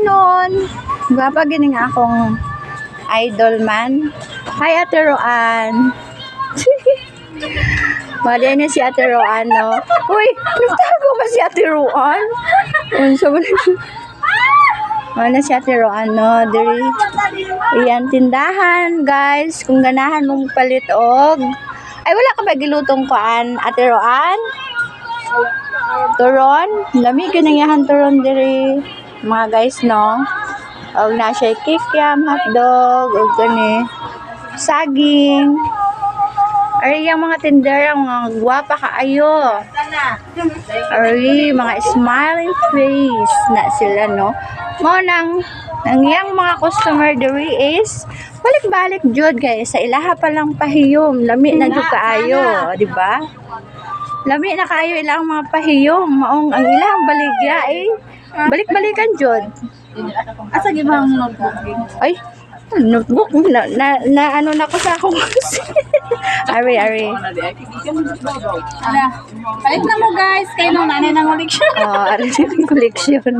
Noon, gwapa gining akong idol man. Hi, Ate Roan. Mali niya si Ate Roan, no? Uy, nagtago ba si Ate Roan? Unsa ba Mana si Ate Roan, no? Diri, iyan tindahan, guys. Kung ganahan mong palit og ay wala ka ba gilutong kuan, Ate Roan? Turon, lami ganayahan turon diri. Mga guys, no? Og na siya kikiam, hotdog, og gani saging. Ay, yung mga tindera, mga gwapa kaayo. Ay, mga smiling face na sila, no? Mo nang, nang yang mga customer diri is, balik-balik jud guys, sa ilaha pa lang pahiyom, lami na jud kaayo, di ba? Lami na kaayo ilang mga pahiyom, maong ang ilang baligya eh. Balik-balikan jud. Asa gibang notebook? Ay, notebook na, na, na ano na ko sa akong Ari, ari. Ala, palit na mo guys, kayo nung nanay ng koleksyon. Oh, ari ng koleksyon.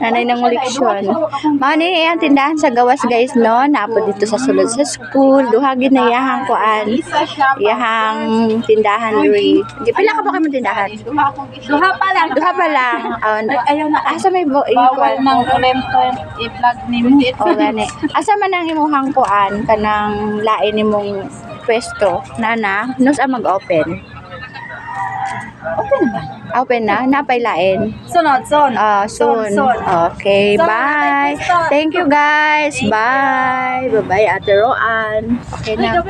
Nanay ng koleksyon. Mao ni ang tindahan sa gawas guys no, napo dito sa sulod sa school, duha gid na iyahang kuan. Iyahang tindahan diri. Di pila ka ba kayo tindahan? Duha pa lang. Duha pa lang. Ayaw na. asa may bo Bawal ng ulento i-vlog ni mo. O gani. Asa man ang imuhang kuan kanang lain nimong pwesto nana nus ang mag-open. Okay na ba? Open na, napay lain. Sunod, son. Ah, soon. Soon, soon. Okay, Soon, bye. Crystal. Thank you guys. Bye. Bye-bye, Ate Roan. Okay na.